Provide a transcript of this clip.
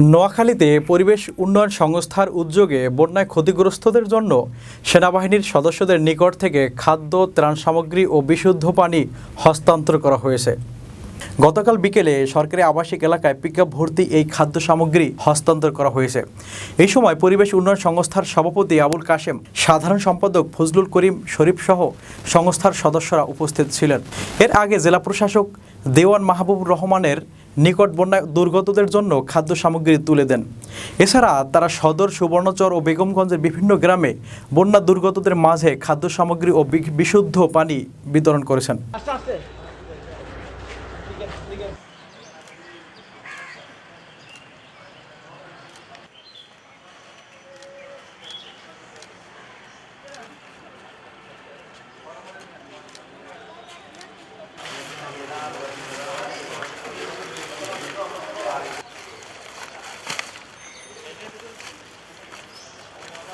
নোয়াখালীতে পরিবেশ উন্নয়ন সংস্থার উদ্যোগে বন্যায় ক্ষতিগ্রস্তদের জন্য সেনাবাহিনীর সদস্যদের নিকট থেকে খাদ্য, ত্রাণ সামগ্রী ও বিশুদ্ধ পানি হস্তান্তর করা হয়েছে। গতকাল বিকেলে সরকারি আবাসিক এলাকায় পিকআপ ভর্তি এই খাদ্য সামগ্রী হস্তান্তর করা হয়েছে। এই সময় পরিবেশ উন্নয়ন সংস্থার সভাপতি আবুল কাশেম, সাধারণ সম্পাদক ফজলুল করিম শরীফ সহ সংস্থার সদস্যরা উপস্থিত ছিলেন। এর আগে জেলা প্রশাসক দেওয়ান মাহবুবুর রহমানের নিকট বন্যা দুর্গতদের জন্য খাদ্য সামগ্রী তুলে দেন। এছাড়া তারা সদর, সুবর্ণচর ও বেগমগঞ্জের বিভিন্ন গ্রামে বন্যা দুর্গতদের মাঝে খাদ্য সামগ্রী ও বিশুদ্ধ পানি বিতরণ করেছেন।